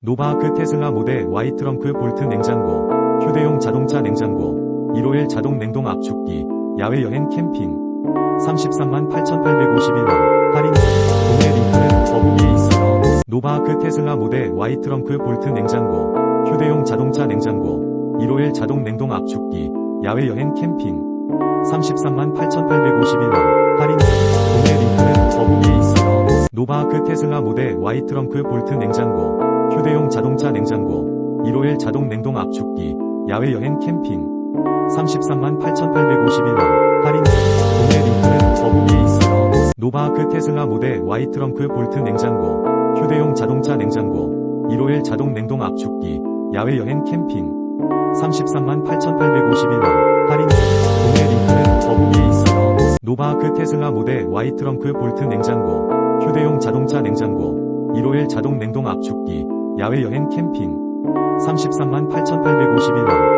노바아크 테슬라 모델 Y 트렁크 볼트 냉장고, 휴대용 자동차 냉장고, 151 자동 냉동 압축기, 야외 여행 캠핑, 33만 8,851원, 할인 중, 구매 링크는 더보기에 있어요. 노바아크 테슬라 모델 Y 트렁크 볼트 냉장고, 휴대용 자동차 냉장고, 151 자동 냉동 압축기, 야외 여행 캠핑, 33만 8,851원, 할인 중, 구매 링크는 더보기에 있어요. 노바아크 테슬라 모델 Y 트렁크 볼트 냉장고, 휴대용 자동차 냉장고, 151 자동 냉동 압축기, 야외 여행 캠핑, 33만 8,851원, 할인 중, 구매 링크는 더보기에 있어요. 노바아크 테슬라 모델 Y 트렁크 볼트 냉장고, 휴대용 자동차 냉장고, 151 자동 냉동 압축기, 야외 여행 캠핑, 33만 8,851원, 할인 중, 구매 링크는 더보기에 있어요. 노바아크 테슬라 모델 Y 트렁크 볼트 냉장고, 휴대용 자동차 냉장고, 151 자동 냉동 압축기, 야외 여행 캠핑, 33만 8,851원,